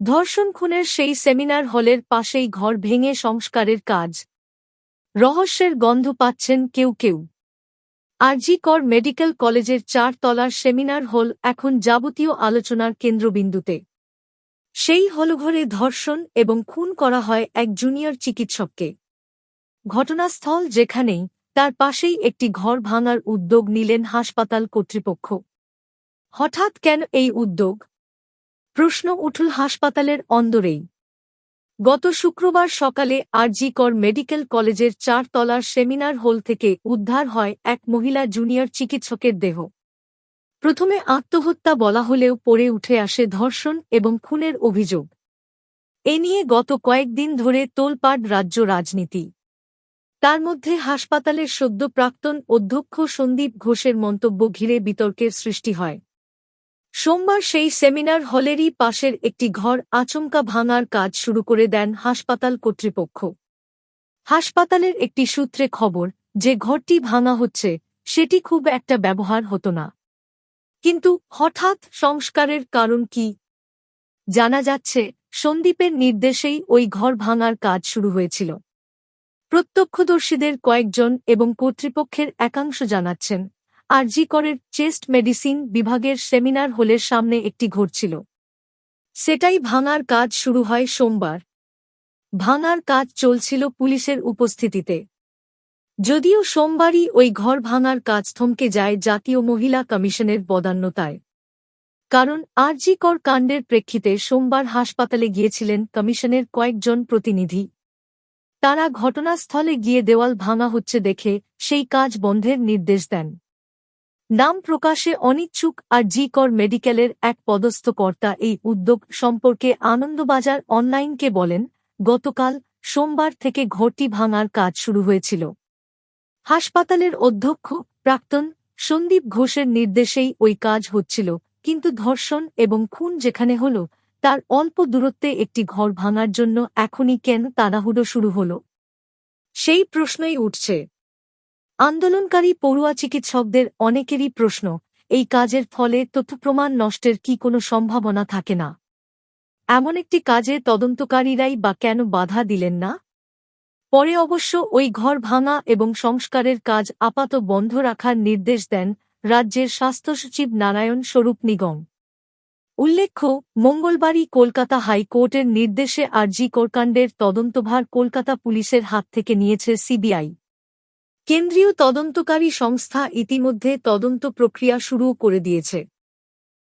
ধর্ষণ খুনের সেই সেমিনার হলের পাশেই ঘর ভেঙে সংস্কারের কাজ। রহস্যের গন্ধ পাচ্ছেন কেউ কেউ। আরজি কর মেডিকেল কলেজের চার তলার সেমিনার হল এখন যাবতীয় আলোচনার কেন্দ্রবিন্দুতে। সেই হলঘরে ধর্ষণ এবং খুন করা হয় এক জুনিয়র চিকিৎসককে। ঘটনাস্থল যেখানেই, তার পাশেই একটি ঘর ভাঙার উদ্যোগ নিলেন হাসপাতাল কর্তৃপক্ষ। হঠাৎ কেন এই উদ্যোগ? প্রশ্ন উঠল হাসপাতালের অন্দরেই। গত শুক্রবার সকালে আরজি কর মেডিকেল কলেজের চার তলার সেমিনার হল থেকে উদ্ধার হয় এক মহিলা জুনিয়র চিকিৎসকের দেহ। প্রথমে আত্মহত্যা বলা হলেও পরে উঠে আসে ধর্ষণ এবং খুনের অভিযোগ। এ নিয়ে গত কয়েকদিন ধরে তোলপাড় রাজ্য রাজনীতি। তার মধ্যে হাসপাতালের সদ্য প্রাক্তন অধ্যক্ষ সন্দীপ ঘোষের মন্তব্য ঘিরে বিতর্কের সৃষ্টি হয়। সোমবার সেই সেমিনার হলেরই পাশের একটি ঘর আচমকা ভাঙার কাজ শুরু করে দেন হাসপাতাল কর্তৃপক্ষ। হাসপাতালের একটি সূত্রে খবর, যে ঘরটি ভাঙা হচ্ছে, সেটি খুব একটা ব্যবহার হতো না। কিন্তু হঠাৎ সংস্কারের কারণ কি? জানা যাচ্ছে, সন্দীপের নির্দেশেই ওই ঘর ভাঙার কাজ শুরু হয়েছিল। প্রত্যক্ষদর্শীদের কয়েকজন এবং কর্তৃপক্ষের একাংশ জানাচ্ছেন আরজি করের চেস্ট মেডিসিন বিভাগের সেমিনার হলের সামনে একটি ঘটছিল সেটাই ভাঙার কাজ শুরু হয় সোমবার। ভাঙার কাজ চলছিল পুলিশের উপস্থিতিতে। যদিও সোমবারই ওই ঘর ভাঙার কাজ থমকে যায় জাতীয় মহিলা কমিশনের বদান্যতায় কারণ আরজি কর কাণ্ডের প্রেক্ষিতে সোমবার হাসপাতালে গিয়েছিলেন কমিশনের কয়েকজন প্রতিনিধি। তারা ঘটনাস্থলে গিয়ে দেওয়াল ভাঙা হচ্ছে দেখে সেই কাজ বন্ধের নির্দেশ দেন। নাম প্রকাশে অনিচ্ছুক আর জি কর মেডিকেলের এক পদস্থ কর্তা এই উদ্যোগ সম্পর্কে আনন্দবাজার অনলাইনকে বলেন, গতকাল সোমবার থেকে ঘরটি ভাঙার কাজ শুরু হয়েছিল। হাসপাতালের অধ্যক্ষ প্রাক্তন সন্দীপ ঘোষের নির্দেশেই ওই কাজ হচ্ছিল, কিন্তু ধর্ষণ এবং খুন যেখানে হল, তার অল্প দূরত্বে একটি ঘর ভাঙার জন্য এখনই কেন তাড়াহুড়ো শুরু হল? সেই প্রশ্নই উঠছে। আন্দোলনকারী পড়ুয়া চিকিৎসকদের অনেকেরই প্রশ্ন, এই কাজের ফলে তথ্যপ্রমাণ নষ্টের কি কোনো সম্ভাবনা থাকে না? এমন একটি কাজে তদন্তকারীরাই বা কেন বাধা দিলেন না? পরে অবশ্য ওই ঘর ভাঙা এবং সংস্কারের কাজ আপাত বন্ধ রাখার নির্দেশ দেন রাজ্যের স্বাস্থ্য সচিব নারায়ণ স্বরূপ নিগম। উল্লেখ্য, মঙ্গলবারই কলকাতা হাইকোর্টের নির্দেশে আরজি কোরকাণ্ডের তদন্তভার কলকাতা পুলিশের হাত থেকে নিয়েছে সিবিআই। কেন্দ্রীয় তদন্তকারী সংস্থা ইতিমধ্যে তদন্ত প্রক্রিয়া শুরু করে দিয়েছে।